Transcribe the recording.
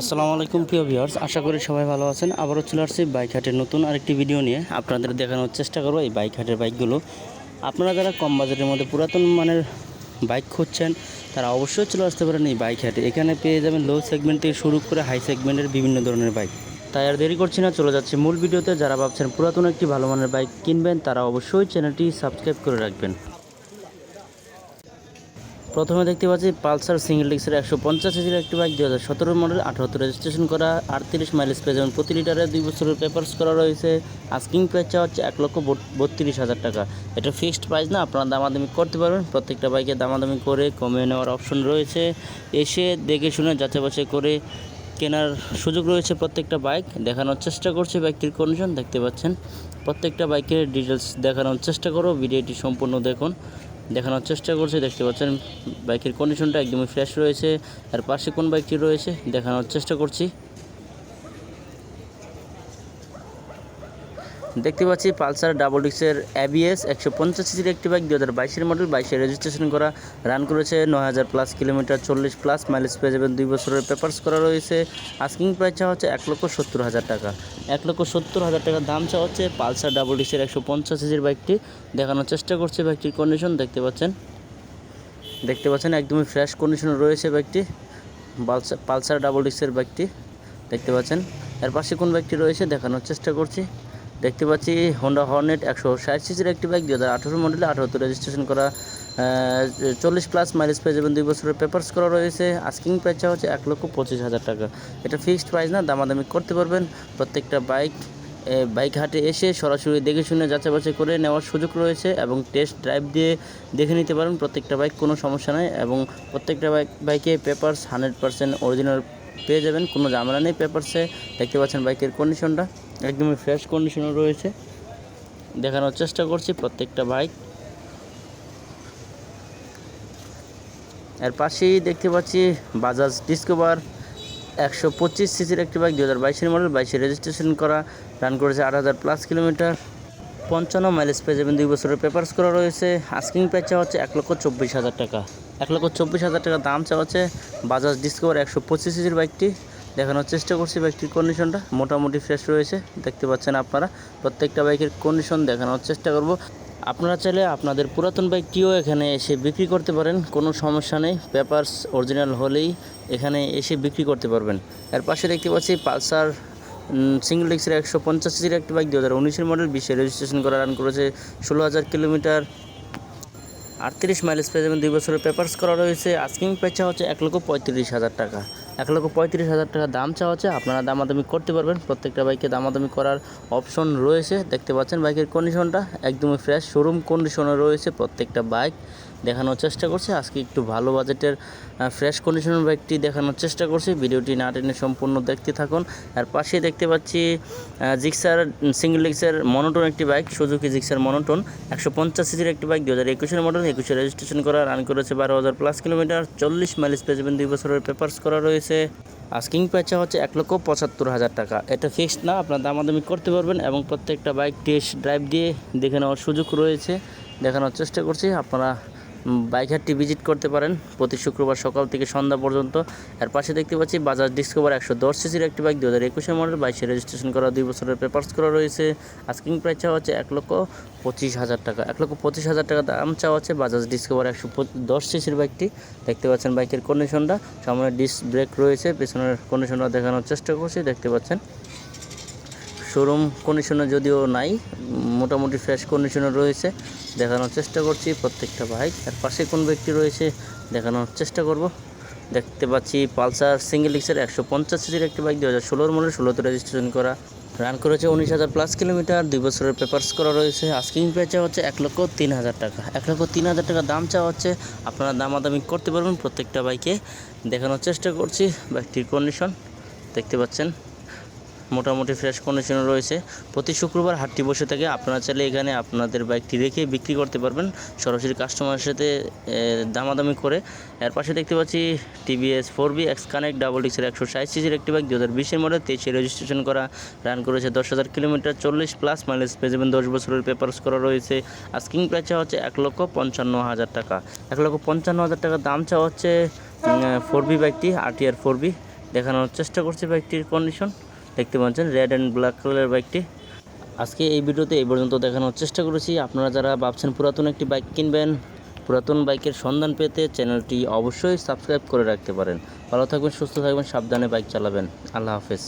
আসসালামু আলাইকুম প্রিয় ভিউয়ার্স, আশা করি সবাই ভালো আছেন। আবারও চলে আসছি বাইক হাটের নতুন আরেকটি ভিডিও নিয়ে। আপনাদের দেখানোর চেষ্টা করব এই বাইক হাটের বাইকগুলো। আপনারা যারা কম বাজেটের মধ্যে পুরাতন মানের বাইক খুঁজছেন, তারা অবশ্যই চলে আসতে পারেন এই বাইক হাটে এখানে পেয়ে যাবেন লো সেগমেন্ট থেকে শুরু করে হাই সেগমেন্টের বিভিন্ন ধরনের বাইক। তাই আর দেরি করছি না, চলে যাচ্ছে মূল ভিডিওতে। যারা ভাবছেন পুরাতন একটি ভালো মানের বাইক কিনবেন, তারা অবশ্যই চ্যানেলটি সাবস্ক্রাইব করে রাখবেন। প্রথমে দেখতে পাচ্ছি পালসার সিঙ্গেল ডিক্সের একশো পঞ্চাশ সিসির একটি বাইক দু হাজার সতেরো মডেল আঠারোতে রেজিস্ট্রেশন করা, আটত্রিশ মাইলেজ পেয়ে যাবেন। প্রতি লিটারে দুই বছরের পেপার্স করা রয়েছে। আস্কিং প্রাইস চাওয়া হচ্ছে এক লক্ষ বত্রিশ হাজার টাকা। এটা ফিক্সড প্রাইস না, আপনারা দামাদামি করতে পারবেন। প্রত্যেকটা বাইকে দামাদামি করে কমিয়ে নেওয়ার অপশন রয়েছে। এসে দেখে শুনে যাচাই বাছাই করে কেনার সুযোগ রয়েছে প্রত্যেকটা বাইক। দেখানোর চেষ্টা করছে বাইকটির কন্ডিশন দেখতে পাচ্ছেন। প্রত্যেকটা বাইকের ডিটেলস দেখানোর চেষ্টা করো, ভিডিওটি সম্পূর্ণ দেখুন। দেখানোর চেষ্টা করছি, দেখতে পাচ্ছেন বাইকের কন্ডিশনটা একদমই ফ্রেশ রয়েছে, আর পাশে কোন বাইকটি রয়েছে দেখানোর চেষ্টা করছি। দেখতে পাচ্ছি পালসার ডাবল ডিক্সের অ্যাবিএস একশো পঞ্চাশ সিসির একটি বাইক দু হাজার বাইশের মডেল, বাইশে রেজিস্ট্রেশন করা রান করেছে নয় হাজার প্লাস কিলোমিটার চল্লিশ প্লাস মাইলেজ পেয়ে যাবেন। দুই বছরের পেপার্স করা রয়েছে। আস্কিং প্রাইস চাওয়া হচ্ছে এক লক্ষ সত্তর হাজার টাকা। এক লক্ষ সত্তর হাজার টাকার দাম চাওয়া হচ্ছে পালসার ডাবল ডিক্সের একশো পঞ্চাশ সিসির বাইকটি। দেখানোর চেষ্টা করছে বাইকটির কন্ডিশন দেখতে পাচ্ছেন। দেখতে পাচ্ছেন, একদমই ফ্রেশ কন্ডিশনে রয়েছে বাইকটি। পালসার পালসার ডাবল ডিক্সের বাইকটি, দেখতে পাচ্ছেন। এর পাশে কোন বাইকটি রয়েছে, দেখানোর চেষ্টা করছি। দেখতে পাচ্ছি হোন্ডা হর্নেট একশো ষাট সিসির একটি বাইক দু হাজার আঠেরো মডেলে আঠারোতে রেজিস্ট্রেশন করা চল্লিশ প্লাস মাইলেজ পেয়ে যাবেন। দুই বছরের পেপার্স করা রয়েছে। আস্কিং প্রাইস হচ্ছে এক লক্ষ পঁচিশ হাজার টাকা। এটা ফিক্সড প্রাইস না, দামাদামি করতে পারবেন। প্রত্যেকটা বাইক বাইক হাটে এসে সরাসরি দেখে শুনে যাচাই বাছাই করে নেওয়ার সুযোগ রয়েছে এবং টেস্ট ড্রাইভ দিয়ে দেখে নিতে পারেন। প্রত্যেকটা বাইক কোনো সমস্যা নাই এবং প্রত্যেকটা বাইক বাইকে পেপারস হান্ড্রেড পার্সেন্ট অরিজিনাল পেয়ে যাবেন। কোনো ঝামেলা নেই পেপারসে দেখতে পাচ্ছেন বাইকের কন্ডিশনটা একদমই ফ্রেশ কন্ডিশনে রয়েছে। দেখানোর চেষ্টা করছি প্রত্যেকটা বাইক এর পাশেই দেখতে পাচ্ছি বাজাজ ডিসকভার একশো পঁচিশ সিসির একটি বাইক দু হাজার বাইশের মডেল বাইশে রেজিস্ট্রেশন করা রান করেছে আট হাজার প্লাস কিলোমিটার পঞ্চান্ন মাইলেজ পেয়ে যাবেন দুই বছরের পেপার্স করা রয়েছে। আস্কিং প্রাইস চাওয়া হচ্ছে এক লক্ষ চব্বিশ হাজার টাকা। এক লক্ষ চব্বিশ হাজার টাকা দাম চাওয়া হচ্ছে বাজাজ ডিসকভার একশো পঁচিশ সিসির বাইকটি দেখানোর চেষ্টা করছি বাইকটির কন্ডিশনটা মোটামুটি ফ্রেশ রয়েছে, দেখতে পাচ্ছেন আপনারা। প্রত্যেকটা বাইকের কন্ডিশন দেখানোর চেষ্টা করব। আপনারা চাইলে আপনাদের পুরাতন বাইকটিও এখানে এসে বিক্রি করতে পারেন, কোনো সমস্যা নেই। পেপারস অরিজিনাল হলেই এখানে এসে বিক্রি করতে পারবেন। এর পাশে দেখতে পাচ্ছি পালসার সিঙ্গেল ডিক্সের একশো পঞ্চাশ সিসির একটি বাইক দু হাজার উনিশের মডেল বিশে রেজিস্ট্রেশন করা রান করেছে ষোলো হাজার কিলোমিটার। আটত্রিশ মাইলেজ পেয়ে যাবেন, দুই বছরের পেপার্স করা রয়েছে। প্রাইস চাওয়া হচ্ছে এক লক্ষ পঁয়ত্রিশ হাজার টাকা। এক লক্ষ পঁয়ত্রিশ হাজার টাকা দাম চাওয়া হচ্ছে। আপনারা দামাদামি করতে পারবেন। প্রত্যেকটা বাইকে দামাদামি করার অপশন রয়েছে। দেখতে পাচ্ছেন বাইকের কন্ডিশনটা একদমই ফ্রেশ শোরুম কন্ডিশনে রয়েছে প্রত্যেকটা বাইক। দেখানোর চেষ্টা করছি। আজকে একটু ভালো বাজেটের ফ্রেশ কন্ডিশনের বাইকটি দেখানোর চেষ্টা করছি। ভিডিওটি না টেনে সম্পূর্ণ দেখতে থাকুন। আর পাশে দেখতে পাচ্ছি জিক্সার সিঙ্গেল ডিক্সের মনোটন একটি বাইক সুজুকি জিক্সার মনোটন একশো পঞ্চাশ সিজির একটি বাইক দু হাজার একুশের মডেল একুশে রেজিস্ট্রেশন করা রান করেছে বারো হাজার প্লাস কিলোমিটার চল্লিশ মাইলেজ পেয়ে যাবেন দুই বছরের পেপার্স করা রয়েছে। আস্কিং প্রাইসটা হচ্ছে এক লক্ষ পঁচাত্তর হাজার টাকা। এটা ফিক্সড না, আপনার দামাদামি করতে পারবেন এবং প্রত্যেকটা বাইক টেস্ট ড্রাইভ দিয়ে দেখে নেওয়ার সুযোগ রয়েছে। দেখানোর চেষ্টা করছি, আপনারা উম, বাইক হাটটি ভিজিট করতে পারেন প্রতি শুক্রবার সকাল থেকে সন্ধ্যা পর্যন্ত। এর পাশে দেখতে পাচ্ছি বাজাজ ডিসকভার একশো দশ সিসির একটি বাইক দু হাজার একুশে মডেল বাইশে রেজিস্ট্রেশন করা দুই বছরের পেপার্স করা রয়েছে। আস্কিং প্রাইস চাওয়া হচ্ছে এক লক্ষ পঁচিশ হাজার টাকা। এক লক্ষ পঁচিশ হাজার টাকা দাম চাওয়া হচ্ছে বাজাজ ডিসকভার একশো দশ সিসির বাইকটি। দেখতে পাচ্ছেন বাইকের কন্ডিশনটা সামনে ডিস্ক ব্রেক রয়েছে পেছনের কন্ডিশনটা দেখানোর চেষ্টা করছি। দেখতে পাচ্ছেন শোরুম কন্ডিশনে যদিও নাই, মোটামুটি ফ্রেশ কন্ডিশনে রয়েছে, দেখানোর চেষ্টা করছি প্রত্যেকটা বাইক আর পাশে কোন ব্যক্তি রয়েছে, দেখানোর চেষ্টা করব। দেখতে পাচ্ছি পালসার সিঙ্গেল ডিক্সের একশো পঞ্চাশ সিসির একটি বাইক দু হাজার ষোলোর মডেল ষোলোতে রেজিস্ট্রেশন করা। রান করেছে উনিশ হাজার প্লাস কিলোমিটার দুই বছরের পেপার্স করা রয়েছে। আস্কিং প্রাইস হচ্ছে এক লক্ষ তিন হাজার টাকা। এক লক্ষ তিন হাজার টাকা দাম চাওয়া হচ্ছে। আপনারা দামাদামি করতে পারবেন প্রত্যেকটা বাইকে দেখানোর চেষ্টা করছি বাইকটির কন্ডিশন দেখতে পাচ্ছেন? মোটামুটি ফ্রেশ কন্ডিশনে রয়েছে। প্রতি শুক্রবার হাটটি বসে থাকে আপনারা চাইলে এখানে আপনাদের বাইকটি রেখে বিক্রি করতে পারবেন। সরাসরি কাস্টমারের সাথে দামাদামি করে। এর পাশে দেখতে পাচ্ছি TVS four B X connect double ডিক্সের একশো ষাট সিসির একটি বাইক দু হাজার বিশের মডেল তেইশে রেজিস্ট্রেশন করা। রান করেছে দশ হাজার কিলোমিটার, চল্লিশ প্লাস মাইলেজ পেয়ে যাবেন। দশ বছরের পেপারস করা রয়েছে। আস্কিং প্রাইস হচ্ছে এক লক্ষ পঞ্চান্ন হাজার টাকা। এক লক্ষ পঞ্চান্ন হাজার টাকা দাম চাওয়া হচ্ছে ফোর বি বাইকটি আর টি আর ফোর বি দেখানোর চেষ্টা করছি বাইকটির কন্ডিশন দেখতে পাচ্ছেন রেড অ্যান্ড ব্ল্যাক কালারের বাইকটি আজকে এই ভিডিওতে এই পর্যন্ত দেখানোর চেষ্টা করেছি। আপনারা যারা ভাবছেন পুরাতন একটি বাইক কিনবেন, পুরাতন বাইকের সন্ধান পেতে চ্যানেলটি অবশ্যই সাবস্ক্রাইব করে রাখতে পারেন। ভালো থাকবেন, সুস্থ থাকবেন, সাবধানে বাইক চালাবেন। আল্লাহ হাফেজ।